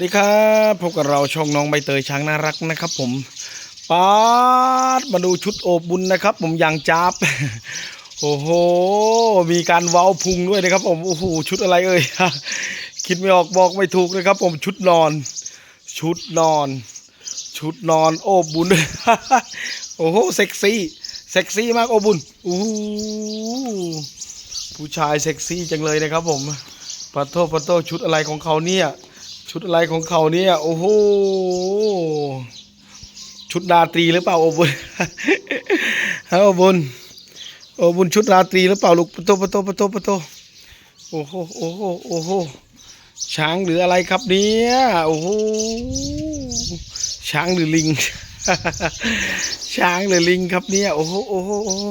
สดีครับพบกับเราช่องน้องใบเตยช้างน่ารักนะครับผมปาดมาดูชุดโอบบุญนะครับ ผมยางจับโอ้โหมีการเว้าพุงด้วยนะครับ ผมโอ้โหชุดอะไรเอ่ยคิดไม่ออกบอกไม่ถูกนะครับ ผมชุดนอน ชุดนอน ชุดนอนโอบบุญโอ้โหเซ็กซี่เซ็กซี่มากโอบบุญโอ้ผู้ชายเซ็กซี่จังเลยนะครับ ผมปะโทปะโทชุดอะไรของเขาเนี่ย ชุดอะไรของเขาเนี่ย โอ้โห ชุดราตรีหรือเปล่าโอบุญฮะโอบุญโอบุญชุดราตรีหรือเปล่าลูกปะโตปะโตปะโตปะโตโอ้โหโอ้โหโอ้โหช้างหรืออะไรครับเนี่ยโอ้โหช้างหรือลิง ช้างหรือลิงครับเนี่ยโอ้โหโอ้โหโอ้โห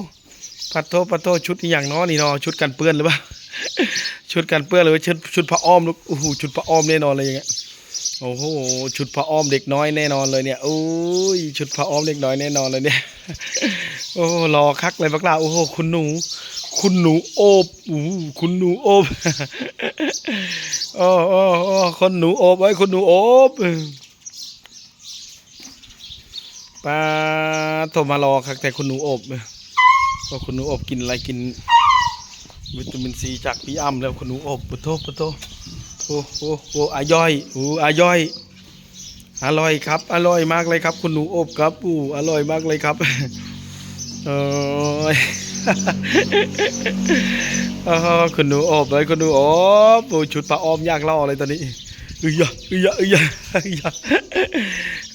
ปะโตปะโตชุดอย่างน้อนี่เนาะชุดกันเปื้อนหรือเปล่า ชุดกันเปื้อนหรือว่าชุดชุดผ้าอ้อมลูกโอ้โหชุดผ้าอ้อมแน่นอนเลยอย่างเงี้ยโอ้โหชุดผ้าอ้อมเด็กน้อยแน่นอนเลยเนี่ยโอ้ยชุดผ้าอ้อมเด็กน้อยแน่นอนเลยเนี่ยโอ้รอคักเลยบักลาโอ้โหคุณหนู คุณหนูโอบโอ้คุณหนูโอบโอ้โอ้โอ้คนหนูโอบไว้คุณหนูโอบป้าโทรมารอคักแต่คุณหนูโอบก็คุณหนูโอบกินอะไรกิน วิตามินซีจากพี่อ้ำแล้วคุณหนูอบปะโทปะโทโอ้โอ้โอ้อาย่อยอ้อาย่อย อร่อยครับ อร่อยมากเลยครับ คุณหนูอบครับอู้อร่อยมากเลยครับเออเอคุณหนูอบเลยคุณหนูอบโอ้ชุดผ้าอ้อมยากล่อเลยตอนนี้เอ้ยอะเอ้ยอะเอ้ยอะเอ้ยะ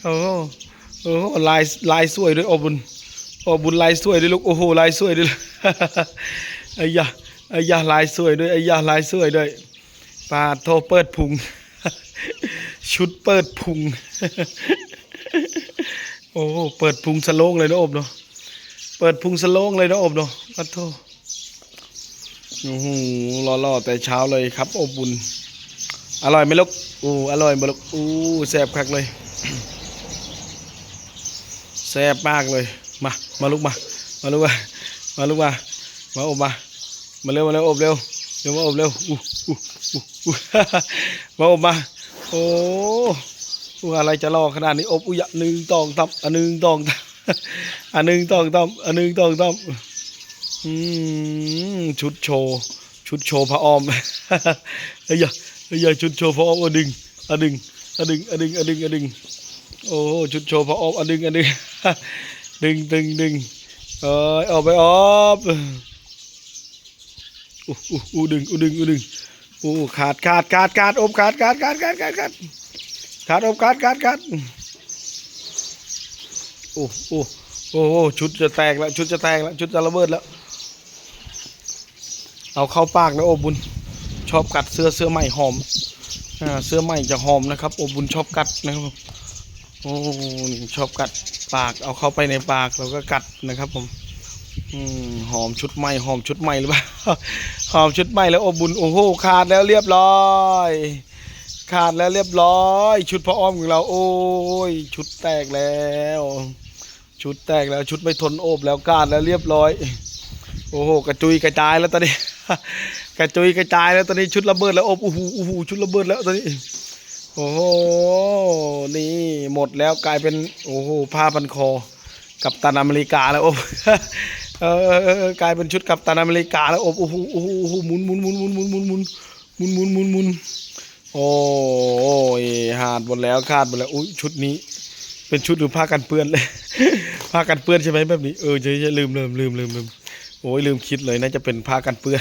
โอ้โอ้ลายลายสวยด้วยอบุญอบุญลายสวยด้วยลูกโอ้โหลายสวยด้วยอ้ยะ ไอ้ยะลายสวยด้วยไอ้ยะลายสวยด้วยปลาโทเปิดพุง ชุดเปิดพุง โอ้เปิดพุงสโลงเลยนะอบเนาะเปิดพุงสโลงเลยนะอบเนาะปาโทโอ้โหรอๆแต่เช้าเลยครับ อบบุญอร่อยไหมลูกอู้อร่อยไหมลูกอู้แซ่บคักเลยแซ่บมากเลย มา มาลูกมา มาลูกมา มาลูกมา มาอบมา มาเร็วมาเร็วอบเร็วเร็วมาอบเร็วอู้อู้อู้อู้มาอบมา โอ้อู้อะไรจะรอขนาดนี้อบอุยะหนึ่งตองตับอันหนึ่งตองตับอันหนึ่งตองตับอันหนึ่งตองตับอืมชุดโชว์ชุดโชว์พระออมเอ้ยอย่าเอ้ยอย่าชุดโชว์พระออมอะดึงอะดึงอะดึงอะดึงอะดึงอะดึงโอ้ชุดโชว์พระออมอะดึงอะดึงดึงดึงดึงเอ้ยออกไปออก อู้อู้อู้ดึงอู้ดึงอู้ดึงอู้ขาดขาดขาดขาดอบขาดขาดขาดขาดขาดขาดขาดอบขาดขาดขาดโอ้โอ้โอ้โอ้ชุดจะแตกแล้วชุดจะแตกแล้วชุดจะระเบิดแล้ว เอาเข้าปากนะโอบุญ ชอบกัดเสื้อเสื้อใหม่หอมอ่าเสื้อใหม่จะหอมนะครับ โอบุญชอบกัดนะครับโอ้ชอบกัดปากเอาเข้าไปในปากเราก็กัดนะครับ ผม อืมหอมชุดใหม่หอมชุดใหม่หรือเปล่า หอมชุดใหม่แล้วโอบุญโอ้โหขาดแล้วเรียบร้อย ขาดแล้วเรียบร้อย ชุดพระอ้อมของเรา โอ้ย ชุดแตกแล้ว ชุดแตกแล้วชุดไม่ทนโอบแล้วขาดแล้วเรียบร้อย โอ้โหกระจุยกระจายแล้วตอนนี้ กระจุยกระจายแล้วตอนนี้ชุดระเบิดแล้วโอบโอ้โหโอ้โหชุดระเบิดแล้วตอนนี้โอ้โห นี่หมดแล้วกลายเป็น โอ้โห ผ้าพันคอ กับตันอเมริกาแล้วโอบ เออกลายเป็นชุดกับตันอเมริกาแล้วโอ้โหโอ้โหโอ้โหหมุนหมุนหมุนหมุนหมุนหมุนหมุนหมุนหมุนหมุนหมุนโอ้ยหาดหมดแล้วขาดหมดแล้วอุ้ยชุดนี้ เป็นชุดหรือผ้ากันเปื้อนเลยผ้ากันเปื้อนใช่ไหมแบบนี้เออใช่ใช่ลืมลืมลืมลืมลืมโอ้ยลืมคิดเลยน่าจะเป็นผ้ากันเปื้อน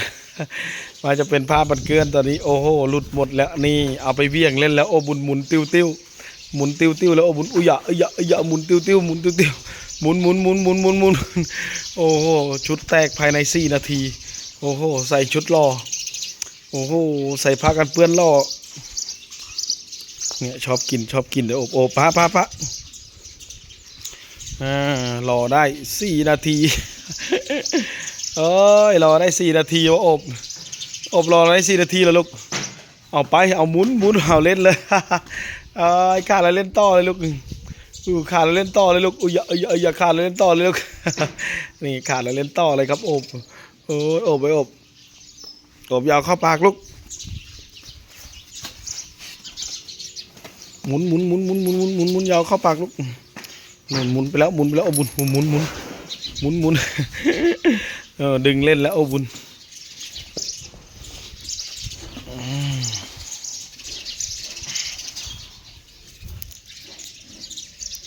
ว่าจะเป็นผ้าบันเกื้อนตอนนี้โอ้โหหลุดหมดแล้วนี่เอาไปเวี่ยงเล่นแล้วโอ้บุญหมุนติ้วติ้วหมุนติ้วติ้วแล้วโอ้บุญอุยะอุยะอุยะหมุนติ้วติ้วหมุนติ้วติ้ว หมุนหมุนหมุนหมุนหมุนหมุนโอ้โหชุดแตกภายในสี่นาที โอ้โหใส่ชุดรอโอ้โหใส่ผ้ากันเปื้อนล่อเนี่ยชอบกินชอบกินเดี๋ยวโอบโอบพระพระพระอ่ารอได้สี่นาทีเอ้ยรอได้สี่นาทีวะอบ อบรอได้สี่นาทีแล้วลูกเอาไปเอาหมุนหมุนเอาเล่นเลยเอ้ยขาดแล้วเล่นต่อเลยลูก อู้ขาดแล้วเล่นต่อเลยลูกอุ้ยอย่าอย่าอย่าขาดแล้วเล่นต่อเลยลูกนี่ขาดแล้วเล่นต่อเลยครับอบโอ้ยอบไปอบอบยาวเข้าปากลูกหมุนหมุนหมุนหมุนหมุนหมุนหมุนหมุนยาวเข้าปากลูกนู่นหมุนไปแล้วหมุนไปแล้วโอ้บุญหมุนหมุนหมุนหมุนหมุนเออดึงเล่นแล้วโอ้บุญอืม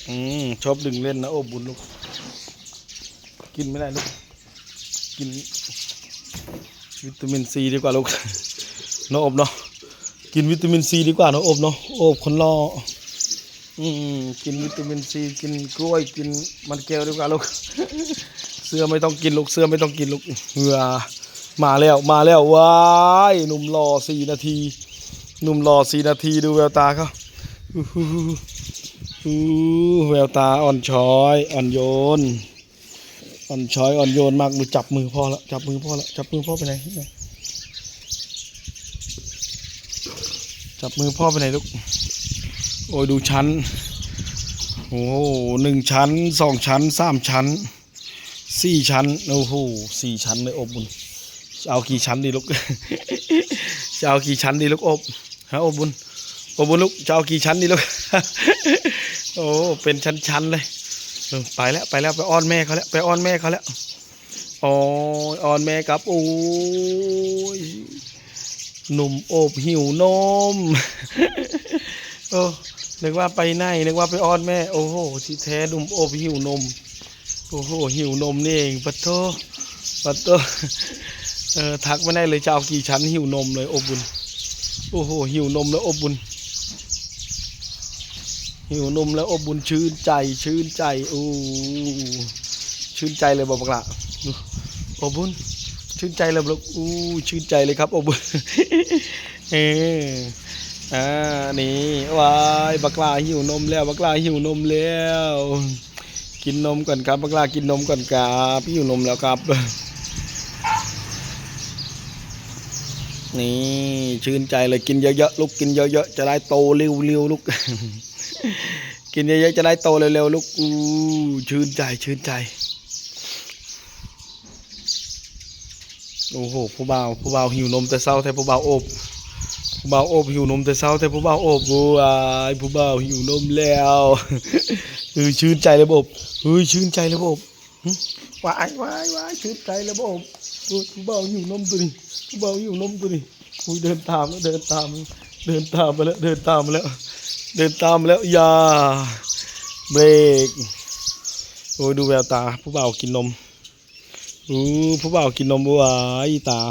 อืม ชอบดึงเล่นนะโอ้บุญลูก กินไม่ได้ลูก กิน วิตามินซีดีกว่าลูกเนาะอบเนาะกินวิตามินซีดีกว่าเนาะอบเนาะโอบคนรออืมกินวิตามินซีกินกล้วยกินมันแก้วดีกว่าลูก เสื้อไม่ต้องกินลูกเสื้อไม่ต้องกินลูกเหงื่อมาแล้วมาแล้วว้ายหนุ่มรอสี่นาทีหนุ่มรอสี่นาทีดูแววตาเขา อู้หูอู้แววตาอ่อนช้อย อ่อนโยน อ่อนช้อยอ่อนโยนมากดูจับมือพ่อแล้วจับมือพ่อแล้วจับมือพ่อไปไหนจับมือพ่อไปไหนลูกโอ้ยดูชั้นโอ้โหหนึ่งชั้นสองชั้นสามชั้นสี่ชั้นโอ้โหสี่ชั้นเลยอบบุญจะเอากี่ชั้นดีลูกจะเอากี่ชั้นดีลูกอบฮะอบบุญอบบุญลูกจะเอากี่ชั้นดีลูก โอ้เป็นชั้นๆเลยไปแล้วไปแล้วไปอ้อนแม่เขาแล้วไปอ้อนแม่เขาแล้วโอ้ยอ้อนแม่ครับโอ้ยหนุ่มโอบหิวนมโอ้นึกว่าไปไหนนึกว่าไปอ้อนแม่ โอ้โหที่แท้หนุ่มโอบหิวนม โอ้โหหิวนมนี่เองปะโตปะโตเออทักไม่ได้เลยจะเอากี่ชั้นหิวนมเลยอบบุญโอ้โหหิวนมแล้วอบบุญ หิวนมแล้วอบบุญชื่นใจชื่นใจอู้ชื่นใจเลยบอกบักละอบบุญชื่นใจเลยบอกอู้ชื่นใจเลยครับอบบุญเอออ่านี่วายบักลาหิวนมแล้วบักลาหิวนมแล้ว กินนมก่อนครับบักลากินนมก่อนครับหิวนมแล้วครับ นี่ชื่นใจเลยกินเยอะๆลูกกินเยอะๆจะได้โตเร็วๆลูก กินเยอะๆจะได้โตเร็วๆลูกอู้ชื่นใจชื่นใจ โอ้โหผู้บ่าวผู้บ่าวหิวนมแต่เศร้าแต่ผู้บ่าวอบผู้บ่าวอบหิวนมแต่เศร้าแต่ผู้บ่าวอบว้ายผู้บ่าวหิวนมแล้วเออชื่นใจเลยบบเฮ้ยชื่นใจเลยบบหึว้ายว้ายว้ายชื่นใจเลยบบผู้บ่าวหิวนมตัวนี้ผู้บ่าวหิวนมตัวนี้อุ้ยเดินตามแล้วเดินตามเดินตามมาแล้วเดินตามมาแล้ว เดินตามแล้วอย่าเบรกโอ้ยดูแววตา ผู้บ่าวกินนมอู้ผู้บ่าวกินนมว้ายตา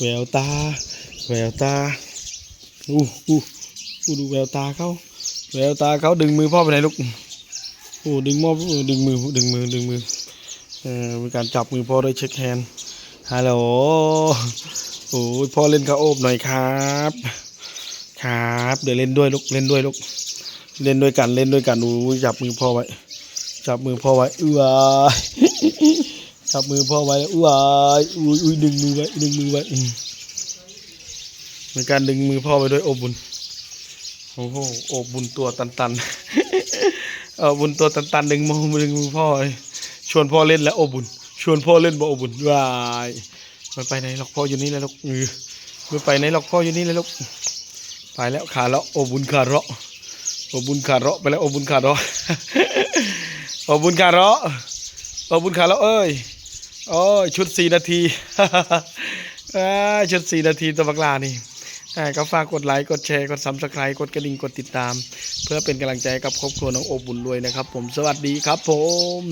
แววตา แววตาอู้อู้อู้ดูแววตาเขาแววตาเขาดึงมือพ่อไปไหนลูกโอ้ดึงมอเอดึงมือดึงมือดึงมือเออมีการจับมือพ่อด้วยเช็คแฮนด์ฮัลโหลโอ้ยพ่อเล่นกระโอบหน่อยครับ ครับ เดี๋ยวเล่นด้วยลูกเล่นด้วยลูกเล่นด้วยกันเล่นด้วยกันดูจับมือพ่อไว้ จับมือพ่อไว้อื้อจับมือพ่อไว้อื้ออุ้ยอุ้ยดึงมือไว้ดึงมือไว้อืมมีการดึงมือพ่อไว้ด้วยอบบุญโอ้โหอบบุญตัวตันตันๆเออบุญตัวตันตันๆดึงมือดึงมือพ่อชวนพ่อเล่นแล้วอบบุญชวนพ่อเล่นบ่อบบุญว้ายไม่ไปไหนหรอกพ่ออยู่นี่แหล้วลูกอือไม่ไปไหนหรอกพ่ออยู่นี่แหล้วลูก ไปแล้วขาเลาะโอบุญขาเราะโอบุญขาเราะไปแล้วโอบุญขาเราะโอบุญขาเราะโอบุญขาเราะเอ้ยโอ้ยชุดสี่นาทีชุดสี่นาทีตัวบักลานี่ก็ฝากกดไลค์กดแชร์กดซับสไครต์กดกระดิ่งกดติดตาม เพื่อเป็นกำลังใจกับครอบครัวน้องโอบุญรวยนะครับ ผมสวัสดีครับผม